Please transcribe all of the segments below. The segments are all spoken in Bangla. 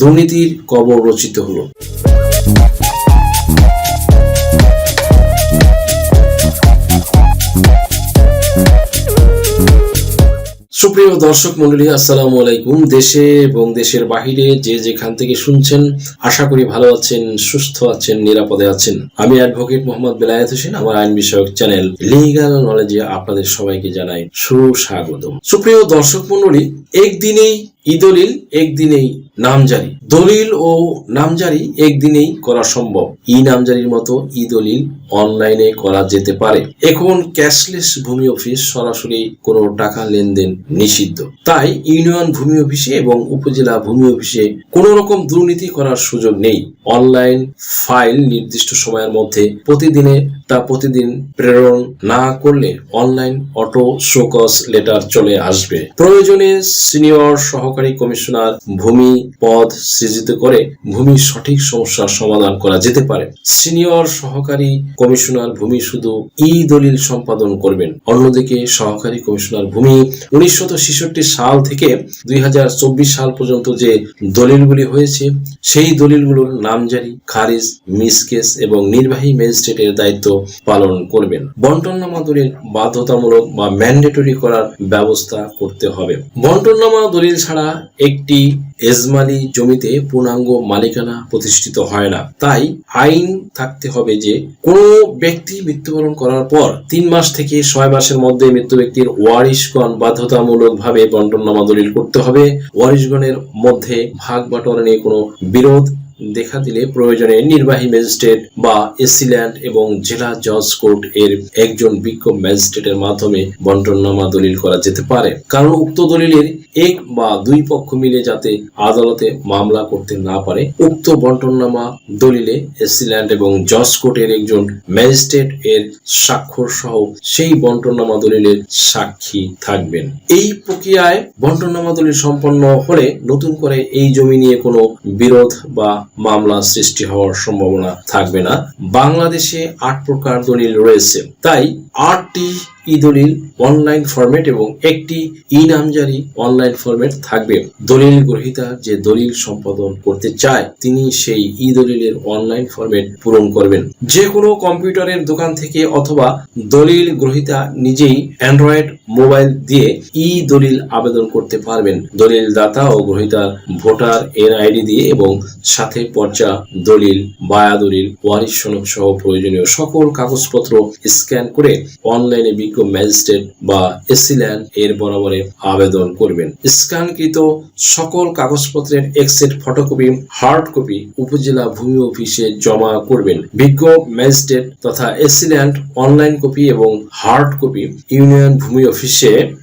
দুর্নীতির কবর রচিত হলো। সুপ্রিয় দর্শক মন্ডলী আসসালামু আলাইকুম। দেশে এবং দেশের বাহিরে যে যেখান থেকে শুনছেন, আশা করি ভালো আছেন, সুস্থ আছেন, নিরাপদে আছেন। আমি অ্যাডভোকেট মোহাম্মদ বেলায়েত হোসেন, আমার আইন বিষয়ক চ্যানেল লিগাল নলেজে আপনাদের সবাইকে জানাই সুস্বাগতম। সুপ্রিয় দর্শক মন্ডলী একদিনেই ইদলিল একদিনেই নামজারি। দলিল ও নামজারি একদিনেই করা সম্ভব। ই নামজারির মতো ই দলিল অনলাইনে করা যেতে পারে। এখন ক্যাশলেস ভূমি অফিস সরাসরি কোনো টাকা লেনদেন নিষিদ্ধ। তাই ইউনিয়ন ভূমি অফিসে এবং উপজেলা ভূমি অফিসে কোনো রকম দুর্নীতি করার সুযোগ নেই। অনলাইন ফাইল নির্দিষ্ট সময়ের মধ্যে প্রতিদিনে তা প্রতিদিন প্রেরণ না করলে অনলাইন অটো শোকস লেটার চলে আসবে। প্রয়োজনে সিনিয়র সহকারী কমিশনার ভূমি পদ সৃজিত করে ভূমির সঠিক সমস্যার সমাধান করা যেতে পারে। সিনিয়র সহকারী কমিশনার ভূমি শুধু ই দলিল সম্পাদন করবেন। অন্যদিকে সহকারী কমিশনার ভূমি উনিশশো ছেষট্টি সাল থেকে দুই হাজার চব্বিশ সাল পর্যন্ত যে দলিলগুলি হয়েছে, সেই দলিলগুলোর নামজারি, খারিজ, মিসকেস এবং নির্বাহী ম্যাজিস্ট্রেটের দায়িত্ব পালন করবেন। বন্টননামা দলিল বাধ্যতামূলক বা ম্যান্ডেটরি করার ব্যবস্থা করতে হবে। বন্টননামা দলিল ছাড়া একটি এজমালি জমিতে পূর্ণাঙ্গ মালিকানা প্রতিষ্ঠিত হয় না। তাই আইন থাকতে হবে যে, কোনো ব্যক্তি মৃত্যুবরণ করার পর তিন মাস থেকে ছয় মাসের মধ্যে মৃত্যু ব্যক্তির ওয়ারিশগণ বাধ্যতামূলকভাবে বন্টননামা দলিল করতে হবে। ওয়ারিশগণের মধ্যে ভাগ বাটোয়ারা নিয়ে কোনো বিরোধ দেখা দিলে প্রয়োজনে নির্বাহী ম্যাজিস্ট্রেট বা এসিল্যান্ড এবং জেলা জজ কোর্ট এর একজন বিজ্ঞ ম্যাজিস্ট্রেটের মাধ্যমে বন্টন নামা দলিল করা যেতে পারে। কারণ উক্ত দলিলের এক বা দুই পক্ষ মিলে যাতে আদালতে মামলা করতে না পারে, উক্ত বন্টননামা দলিলে এসিল্যান্ড এবং জজ কোর্টের একজন ম্যাজিস্ট্রেট এর স্বাক্ষর সহ সেই বন্টননামা দলিলের সাক্ষী থাকবেন। এই প্রক্রিয়ায় বন্টননামা দলিল সম্পন্ন হলে নতুন করে এই জমি নিয়ে কোনো বিরোধ বা মামলা সৃষ্টি হওয়ার সম্ভাবনা থাকবে না। বাংলাদেশে আট প্রকার দলিল রয়েছে। তাই আটটি ই দলিল অনলাইন ফরম্যাট এবং একটি ই নামজারি অনলাইন ফরম্যাট থাকবে। দলিল গ্রহীতা যে দলিল সম্পাদন করতে চায়, তিনি সেই ই দলিলের অনলাইন ফরম্যাট পূরণ করবেন। যে কোনো কম্পিউটারের দোকান থেকে অথবা দলিল গ্রহীতা নিজেই অ্যান্ড্রয়েড মোবাইল দিয়ে ই দলিল আবেদন করতে পারবেন। দলিল দাতা ও গ্রহীতার ভোটার এর আইডি দিয়ে এবং সাথে পর্যা দলিল বায়া দলিল ওয়ারিশ সনদ সহ প্রয়োজনীয় সকল কাগজপত্র স্ক্যান করে অনলাইনে বিজ্ঞ ম্যাজিস্ট্রেট বা এসিল্যান্ড এর বরাবরে আবেদন করবেন। স্ক্যানকৃত সকল কাগজপত্রের এক্সেট ফটোকপি, হার্ড কপি উপজেলা ভূমি অফিসে জমা করবেন। বিজ্ঞ ম্যাজিস্ট্রেট তথা এসিল্যান্ড অনলাইন কপি এবং হার্ড কপি ইউনিয়ন ভূমি অফিসে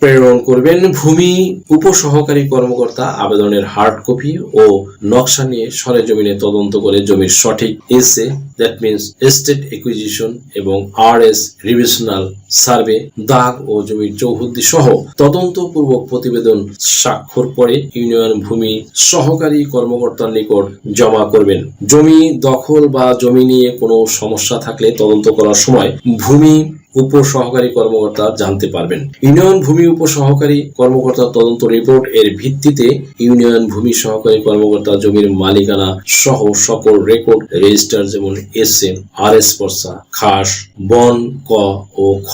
প্রেরণ করবেন ভূমি উপসহকারী কর্মকর্তা, আবেদনের হার্ড কপি ও নকশা নিয়ে সরেজমিনে তদন্ত করে জমির সঠিক এসে দ্যাট মিনস এস্টেট একুইজিশন এবং আর এস রিভিশনাল সার্ভে দাগ ও জমির চৌহদ্দি সহ তদন্তপূর্বক প্রতিবেদন স্বাক্ষর করে ইউনিয়ন ভূমি সহকারী কর্মকর্তার নিকট জমা করবেন। জমি দখল বা জমি নিয়ে কোনো সমস্যা থাকলে তদন্ত করার সময় ভূমি উপসহকারী কর্মকর্তা জানতে পারবেন। ইউনিয়ন ভূমি উপসহকারী কর্মকর্তা তদন্ত রিপোর্ট এর ভিত্তিতে ইউনিয়ন ভূমি সহকারী কর্মকর্তা জমির মালিকানা সহ সকল রেকর্ড, রেজিস্টার যেমন এস এম আর এস পর্সা খাস, বন, ক ও খ,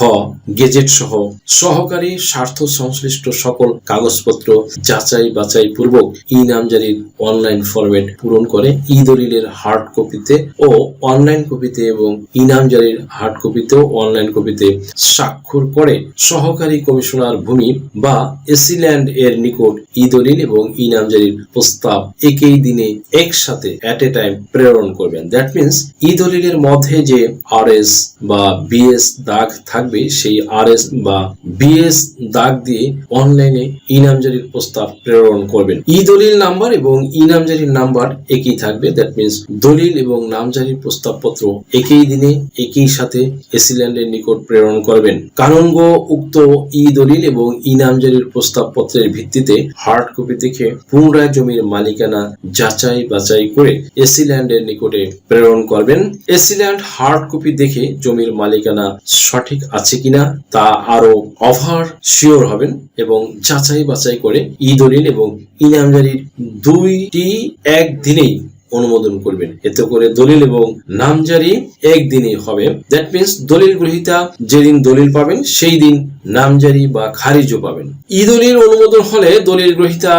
গেজেট সহ সহকারী স্বার্থ সংশ্লিষ্ট সকল কাগজপত্র যাচাই বাছাই পূর্বক ই নামজারির অনলাইন ফরম্যাট পূরণ করে ই দলিলের হার্ড কপিতে ও অনলাইন কপিতে এবং ই নামজারির হার্ড কপিতেও অনলাইন কপিতে স্বাক্ষর করে সহকারী কমিশনার ভূমি বা এসিল্যান্ড এর নিকট ই দলিল এবং ই নামজারির প্রস্তাব একই দিনে একসাথে অ্যাট এ টাইম প্রেরণ করবেন। দ্যাট মিন্স ই দলিলের মধ্যে যে আর এস বা বিএস দাগ থাকবে, সেই আর এস বা বিএস দাগ দিয়ে অনলাইনে ই নামজারির প্রস্তাব প্রেরণ করবেন। ই দলিল নাম্বার এবং ই নামজারির নাম্বার একই থাকবে। দ্যাট মিন্স দলিল এবং নামজারির প্রস্তাবপত্র একই দিনে, একই সাথে এসিল্যান্ডের নিকট প্রেরণ করবেন। কানুনগ উক্ত ই দলিল এবং ই নামজারির প্রস্তাবপত্রের ভিত্তিতে হার্ড কপি দেখে পুনরায় জমির মালিকানা যাচাই বাছাই করে এসিল্যান্ডের নিকটে প্রেরণ করবেন। এসিল্যান্ড হার্ড কপি দেখে জমির মালিকানা সঠিক আছে কিনা তা আরও অভার শিওর হবেন এবং যাচাই বাছাই করে ই দলিল এবং ই নামজারির দুইটি একদিনেই অনুমোদন করবেন। এতে করে দলিল এবং নামজারি একদিনই হবে। দ্যাট মিন্স দলিল গ্রহীতা যেদিন দলিল পাবেন সেই দিন নামজারি বা খারিজও পাবেন। ই দলিল অনুমোদন হলে দলিল গ্রহীতা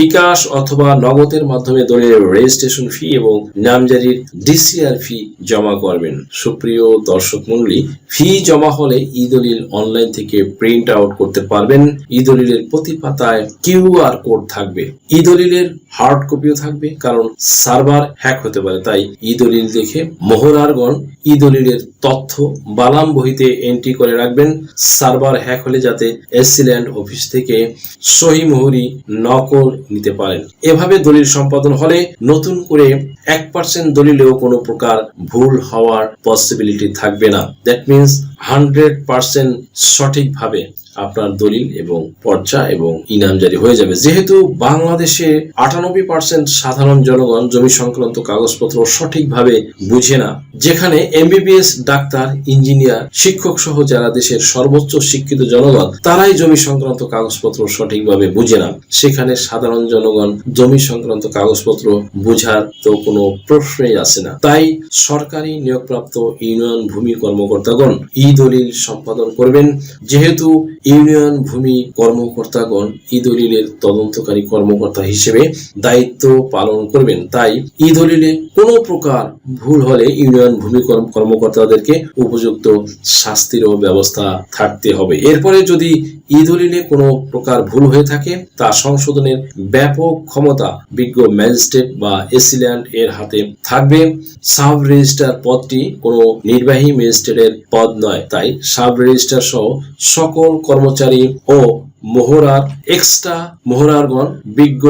বিকাশ অথবা নগদের মাধ্যমে দলিলের রেজিস্ট্রেশন ফি এবং নামজারির ডিসিআর ফি জমা করবেন। সুপ্রিয় দর্শক মন্ডলী ফি জমা হলে ই দলিল অনলাইন থেকে প্রিন্ট আউট করতে পারবেন। ই দলিলের প্রতি পাতায় কিউআর কোড থাকবে। ই দলিলের হার্ড কপিও থাকবে, কারণ সার্ভার হ্যাক হতে পারে। তাই ঈদ দলিল দেখে মোহরারগণ ই দলিলের তথ্য বালাম বহিতে এন্ট্রি করে রাখবেন। সার্ভার হ্যাক হলে যাতে এসিল্যান্ড অফিস থেকে সহি মোহরি নকল নিতে পারেন। এভাবে দলিল সম্পাদন হলে নতুন করে এক পার্সেন্ট দলিলেও কোনো প্রকার ভুল হওয়ার পসিবিলিটি থাকবে না। দ্যাট মিন্স হান্ড্রেড পার্সেন্ট সঠিকভাবে আপনার দলিল এবং পর্চা এবং ইনামজারি হয়ে যাবে। যেহেতু বাংলাদেশে আটানব্বই পার্সেন্ট সাধারণ জনগণ জমি সংক্রান্ত কাগজপত্র সঠিকভাবে বুঝে না, যেখানে এমবিবিএস ডাক্তার, ইঞ্জিনিয়ার, শিক্ষক সহ যারা দেশের সর্বোচ্চ শিক্ষিত জনগণ, তারাই জমি সংক্রান্ত কাগজপত্র সঠিকভাবে বুঝে না। সেখানে সাধারণ জনগণ জমি সংক্রান্ত কাগজপত্র বুঝার তো কোনো প্রশ্নই আসে না। তাই সরকারি নিয়োগপ্রাপ্ত ইউনিয়ন ভূমি কর্মকর্তাগণ ই দলিল সম্পাদন করবেন। যেহেতু ইউনিয়ন ভূমি কর্মকর্তাগণ ই দলিলের তদন্তকারী কর্মকর্তা হিসেবে দায়িত্ব পালন করবেন, তাই ই দলিলে কোনো প্রকার ভুল হলে ইউনিয়ন ভূমি কর্ম- কর্মকর্তাদেরকে উপযুক্ত শাস্তিরও ব্যবস্থা থাকতে হবে। এরপরে যদি দলিলে কোনো প্রকার ভুল হয়ে থাকে, তা সংশোধনের ব্যাপক ক্ষমতা বিজ্ঞ ম্যাজিস্ট্রেট বা এসিল্যান্ড এর হাতে থাকবে। সাব রেজিস্ট্রার পদটি কোনো নির্বাহী ম্যাজিস্ট্রেটের পদ নয়, তাই সাব রেজিস্ট্রার সহ সকল কর্মচারী ও মোহরার এক্সট্রা মোহরারগণ বিজ্ঞ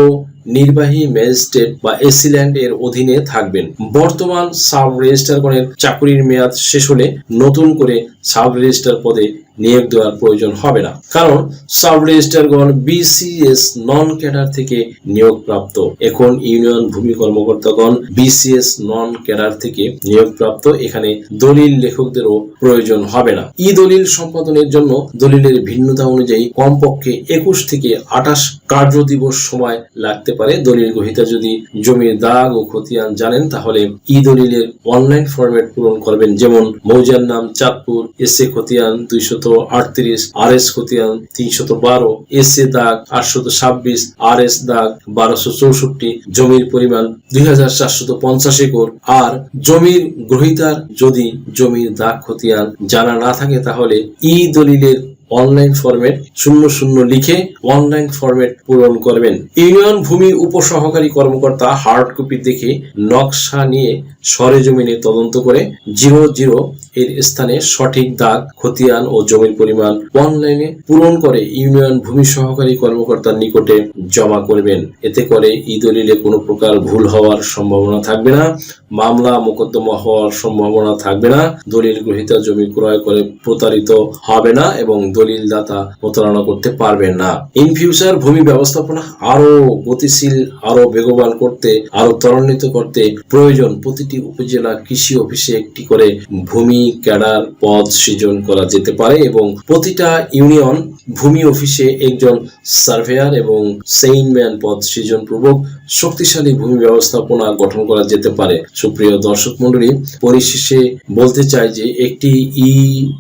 নির্বাহী ম্যাজিস্ট্রেট বা এসিল্যান্ড এর অধীনে থাকবেন। বর্তমান সাব রেজিস্ট্রারগণের চাকুরির মেয়াদ শেষ হলে নতুন করে সাব রেজিস্ট্রার পদে নিয়োগ দেওয়ার প্রয়োজন হবে না। কারণ সাব রেজিস্ট্রারগণ বিসিএস নন ক্যাডার থেকে নিয়োগপ্রাপ্ত। এখন ইউনিয়ন ভূমি কর্মকর্তাগণ বিসিএস নন ক্যাডার থেকে নিয়োগপ্রাপ্ত। এখানে দলিল লেখকদেরও প্রয়োজন হবে না। ই দলিল সম্পাদনের জন্য দলিলের ভিন্নতা অনুযায়ী কমপক্ষে একুশ থেকে আঠাশ কার্য দিবস সময় লাগতে পারে। দলিল গ্রহীতা যদি জমির দাগ ও খতিয়ান জানেন, তাহলে ই দলিলের অনলাইন ফরম্যাট পূরণ করবেন। যেমন মৌজার নাম চাঁদপুর, এস খতিয়ান দুইশত আটত্রিশ আর এস খতিয়ান তিনশত বারো এস এ দাগ আটশত ছাব্বিশ আর এস দাগ বারোশো চৌষট্টি, জমির পরিমাণ দুই হাজার চারশত পঞ্চাশ একর। আর জমির গ্রহীতার যদি জমির দাগ খতিয়ান জানা না থাকে তাহলে ই দলিলের অনলাইন ফরম্যাট শূন্য শূন্য লিখে অনলাইন ফরম্যাট পূরণ করবেন। ইউনিয়ন ভূমি উপসহকারী কর্মকর্তা হার্ড কপি দেখে নকশা নিয়ে সরেজমিনে তদন্ত করে জিরো জিরো এর স্থানে সঠিক দাগ, খতিয়ান ও জমির পরিমাণ অনলাইনে পূরণ করে ইউনিয়ন ভূমি সহকারী কর্মকর্তার নিকটে জমা করবেন। এতে করে ই দলিলে কোনো প্রকার ভুল হওয়ার সম্ভাবনা থাকবে না, মামলা মোকদ্দমা হওয়ার সম্ভাবনা থাকবে না, দলিল গ্রহীতা জমি ক্রয় করে প্রতারিত হবে না এবং দলিল দাতা প্রতারণা করতে পারবেন না। ইন ফিউচার ভূমি ব্যবস্থাপনা আরও গতিশীল আরও বেগবান করতে আরও ত্বরান্বিত করতে প্রয়োজন। প্রতিটি উপজেলা কৃষি অফিসে একটি করে ভূমি ক্যাডার পদ সৃজন করা যেতে পারে এবং প্রতিটা ইউনিয়ন ভূমি অফিসে একজন সার্ভেয়ার এবং সেইনম্যান পদ সৃজন পূর্বক শক্তিশালী ভূমি ব্যবস্থাপনা গঠন করা যেতে পারে। সুপ্রিয় দর্শক মন্ডলী পরিশেষে বলতে চাই যে একটি ই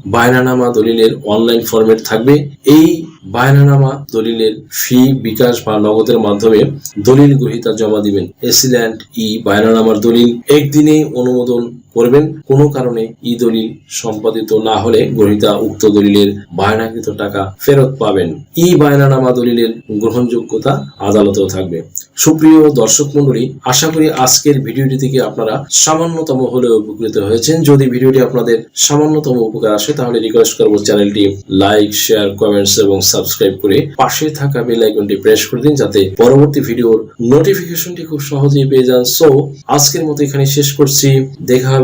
বায়নানামা দলিলের অনলাইন ফরম্যাট থাকবে। এই বায়নানামা দলিলের ফি, বিকাশ বা নগদের মাধ্যমে দলিল গ্রহীতা জমা দিবেন। এসিল্যান্ড ই বায়নানামার দলিল। একদিনে অনুমোদন করবেন। কোনো কারণে ই দলিল সম্পাদিত না হলে গ্রহীতা উক্ত দলিলের বায়নাকৃত টাকা ফেরত পাবেন। ই বায়নানামা দলিলের গ্রহণযোগ্যতা আদালতেও থাকবে। সুপ্রিয় দর্শক মন্ডলী আশা করি আজকের ভিডিওটি থেকে আপনারা সামান্যতম হলেও উপকৃত হয়েছেন। যদি ভিডিওটি আপনাদের সামান্যতম উপকার আসে, তাহলে রিকোয়েস্ট করব চ্যানেলটি লাইক, শেয়ার, কমেন্টস এবং সাবস্ক্রাইব করে পাশে থাকা বেল আইকনটি প্রেস করে দিন যাতে পরবর্তী ভিডিওর নোটিফিকেশনটি খুব সহজেই পেয়ে যান। সো আজকের মতো এখানে শেষ করছি। দেখা হবে